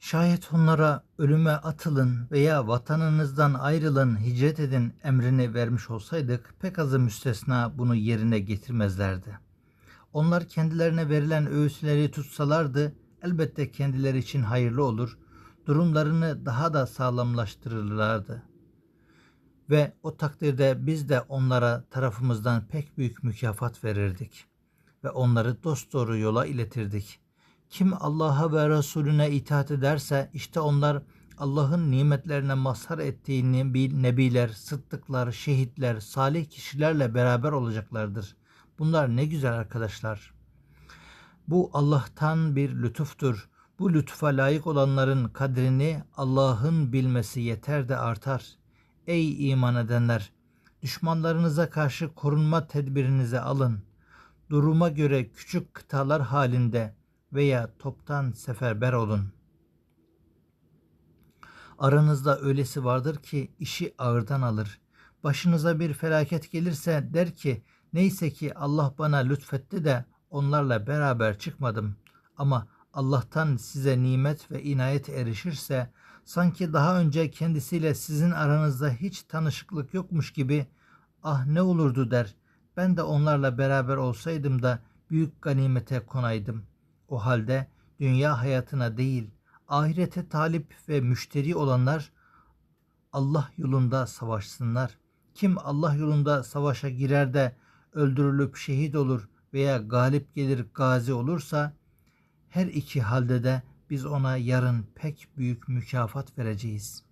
Şayet onlara ölüme atılın veya vatanınızdan ayrılın, hicret edin emrini vermiş olsaydık pek azı müstesna bunu yerine getirmezlerdi. Onlar kendilerine verilen öğütleri tutsalardı elbette kendileri için hayırlı olur, durumlarını daha da sağlamlaştırırlardı. Ve o takdirde biz de onlara tarafımızdan pek büyük mükafat verirdik ve onları dosdoğru yola iletirdik. Kim Allah'a ve Resulüne itaat ederse işte onlar Allah'ın nimetlerine mazhar ettiği nebi- nebiler, sıddıklar, şehitler, salih kişilerle beraber olacaklardır. Bunlar ne güzel arkadaşlar. Bu Allah'tan bir lütuftur. Bu lütfa layık olanların kadrini Allah'ın bilmesi yeter de artar. Ey iman edenler! Düşmanlarınıza karşı korunma tedbirinizi alın. Duruma göre küçük kıtalar halinde veya toptan seferber olun. Aranızda öylesi vardır ki işi ağırdan alır. Başınıza bir felaket gelirse der ki neyse ki Allah bana lütfetti de onlarla beraber çıkmadım. Ama Allah'tan size nimet ve inayet erişirse sanki daha önce kendisiyle sizin aranızda hiç tanışıklık yokmuş gibi ah ne olurdu der. Ben de onlarla beraber olsaydım da büyük ganimete konaydım. O halde dünya hayatına değil, ahirete talip ve müşteri olanlar Allah yolunda savaşsınlar. Kim Allah yolunda savaşa girer de öldürülüp şehit olur veya galip gelir gazi olursa her iki halde de biz ona yarın pek büyük mükafat vereceğiz.''